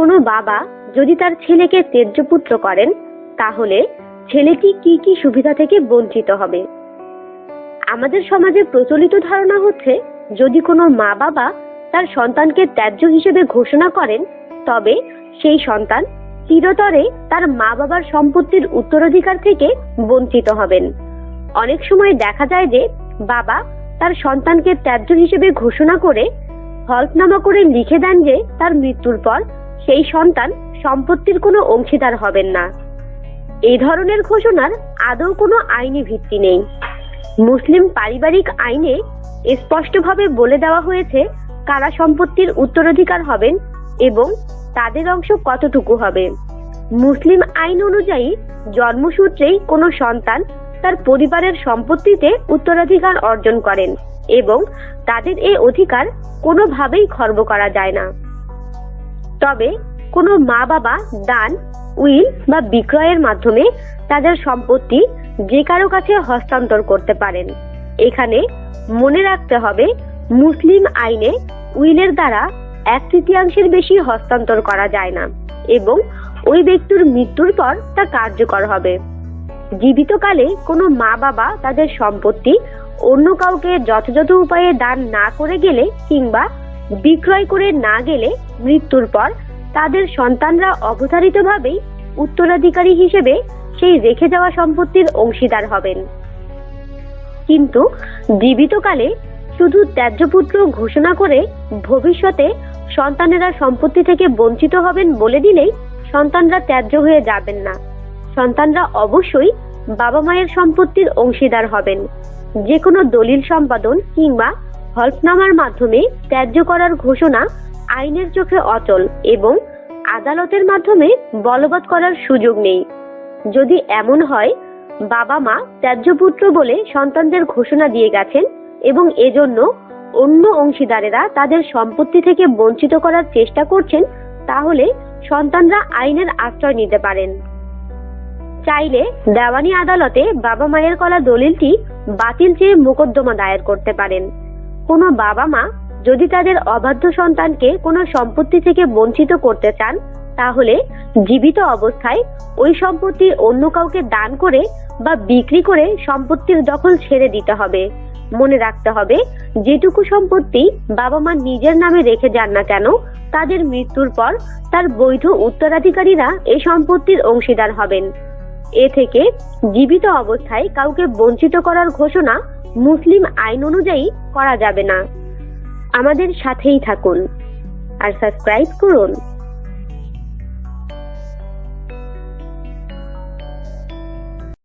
কোনো বাবা যদি তার ছেলেকে তেজ্যপুত্র করেন, তাহলে ছেলেটি কি কি সুবিধা থেকে বঞ্চিত হবে? আমাদের সমাজে প্রচলিত ধারণা হচ্ছে, যদি কোনো মা বাবা তার সন্তানকে ত্যায্য হিসেবে ঘোষণা করেন, তবে সেই সন্তান চিরতরে তার মা বাবার সম্পত্তির উত্তরাধিকার থেকে বঞ্চিত হবেন। অনেক সময় দেখা যায় যে বাবা তার সন্তানকে ত্যায্য হিসেবে ঘোষণা করে, হলফনামা করে লিখে দেন যে তার মৃত্যুর পর সেই সন্তান সম্পত্তির কোনো অংশীদার হবেন না। এই ধরনের ঘোষণার আদৌ কোনো আইনি ভিত্তি নেই। মুসলিম পারিবারিক আইনে স্পষ্টভাবে বলে দেওয়া হয়েছে কারা সম্পত্তির উত্তরাধিকার হবেন এবং তাদের অংশ কতটুকু হবে। মুসলিম আইন অনুযায়ী জন্মসূত্রেই কোনো সন্তান তার পরিবারের সম্পত্তিতে উত্তরাধিকার অর্জন করেন এবং তাদের এই অধিকার কোনোভাবেই খর্ব করা যায় না। তবে কোনো মা বাবা, দান, উইল বা বিক্রয়ের মাধ্যমে তাদের সম্পত্তি যে কারও কাছে হস্তান্তর করতে পারেন। এখানে মনে রাখতে হবে, মুসলিম আইনে উইলের দ্বারা এক তৃতীয়াংশের বেশি হস্তান্তর করা যায় না এবং ওই ব্যক্তির মৃত্যুর পর তা কার্যকর হবে। জীবিতকালে কোনো মা বাবা তাদের সম্পত্তি অন্য কাউকে যথাযথ উপায়ে দান না করে গেলে কিংবা বিক্রয় করে না গেলে মৃত্যুর পর তাদের সন্তানরা অবধারিতভাবেই উত্তরাধিকারী হিসেবে সেই রেখে যাওয়া সম্পত্তির অংশীদার হবেন। কিন্তু জীবিতকালে শুধু ত্যায্যপুত্র ঘোষণা করে ভবিষ্যতে সন্তানেরা সম্পত্তি থেকে বঞ্চিত হবেন বলে দিলেই সন্তানরা ত্যায্য হয়ে যাবেন না। সন্তানরা অবশ্যই বাবা মায়ের সম্পত্তির অংশীদার হবেন। যে কোনো দলিল সম্পাদন কিংবা হলফনামার মাধ্যমে ত্যায্য করার ঘোষণা আইনের চোখে অচল এবং আদালতের মাধ্যমে বলবৎ করার সুযোগ নেই। যদি এমন হয়, বাবা মা ত্যায্যপুত্র বলে সন্তানদের ঘোষণা দিয়ে গেছেন এবং এজন্য অন্য অংশীদারেরা তাদের সম্পত্তি থেকে বঞ্চিত করার চেষ্টা করছেন, তাহলে সন্তানরা আইনের আশ্রয় নিতে পারেন। চাইলে দেওয়ানি আদালতে বাবা মায়ের করা দলিলটি বাতিল চেয়ে মোকদ্দমা দায়ের করতে পারেন। কোনো বাবা মা যদি তাদের অবাধ্য সন্তানকে কোনো সম্পত্তি থেকে বঞ্চিত করতে চান, তাহলে জীবিত অবস্থায় ওই সম্পত্তি অন্য কাউকে দান করে বা বিক্রি করে সম্পত্তির দখল ছেড়ে দিতে হবে। মনে রাখতে হবে, যেটুকু সম্পত্তি বাবা মা নিজের নামে রেখে যান না কেন, তাদের মৃত্যুর পর তার বৈধ উত্তরাধিকারীরা এই সম্পত্তির অংশীদার হবেন। এ থেকে জীবিত অবস্থায় কাউকে বঞ্চিত করার ঘোষণা মুসলিম আইন অনুযায়ী করা যাবে না। আমাদের সাথেই থাকুন। আর সাবস্ক্রাইব করুন।